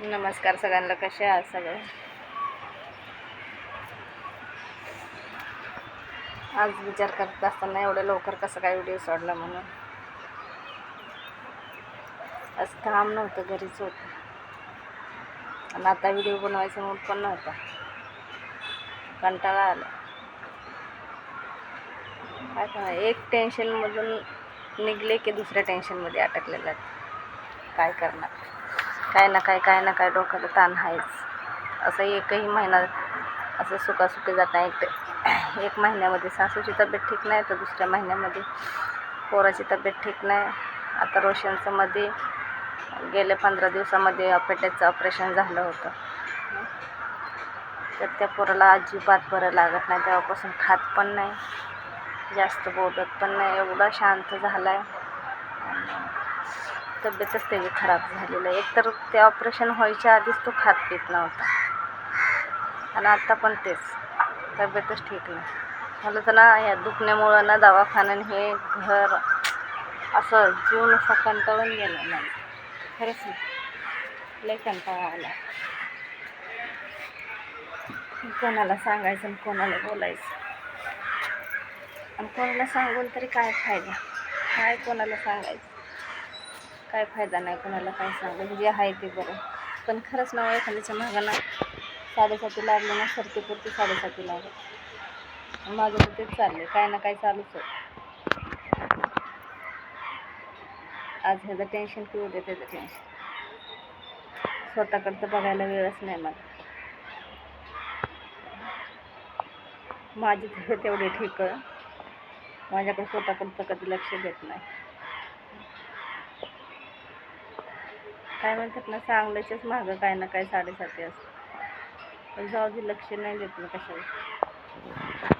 नमस्कार सगळ्यांना कसे आहात सगळे? आज विचार करत असताना एवढ्या लवकर कसं काय व्हिडिओ सोडला म्हणून. आज काम नव्हतं घरीच होतं. आणि आता व्हिडिओ बनवायचा मूड पण नव्हता. कंटाळा आला. काय एक टेन्शनमधून निघले की दुसऱ्या टेन्शनमध्ये अटकलेलं काय करणार? काय ना काय काय ना काय डोक्याला ताण आहेच. असं एकही महिना असं सुखासुखी जात नाही. एक एक महिन्यामध्ये सासूची तब्येत ठीक नाही तर दुसऱ्या महिन्यामध्ये पोराची तब्येत ठीक नाही. आता रोशनचं मध्ये गेल्या पंधरा दिवसामध्ये अपेट्याचं ऑपरेशन झालं होतं. तर त्या पोराला अजिबात बरं लागत नाही. तेव्हापासून खात पण नाही जास्त बोलत पण नाही. एवढा शांत झाला आहे तब्येतच त्याची खराब झालेलं. आहे एकतर ते ऑपरेशन व्हायच्या आधीच तो खात पित नव्हता. आणि आत्ता पण तेच. तब्येतच ठीक नाही. मला तर ना या दुखण्यामुळं ना दवाखान्याने हे घर असं जीव नुसा कंटाळून गेला नाही. खरंच नाही. लय कंटाळा आला. कोणाला सांगायचं आणि कोणाला बोलायचं? आणि कोणाला सांगून तरी काय फायदा? काय कोणाला सांगायचं? काय फायदा नाही कोणाला काय सांगायचं? जे आहे ते बरं. पण खरंच नाव हो, एखाद्याच्या मागं ना साडेसाती लागले ना सरतेपुरती साडेसाती लागत माझं तर तेच चाललं काय ना काय चालूच आहे. आज ह्याचं टेन्शन की उद्या त्याचं टेन्शन स्वतःकडं तर बघायला वेळच नाही मला माझी तेवढे हो तेवढी ठीक आहे. माझ्याकडे स्वतःकडचं कधी लक्ष देत नाही. काय म्हणतात ना चांगल्याच्याच मागं काय ना काय साडेसाती असतं. पण जाऊ दे लक्ष नाही देत ना कशावर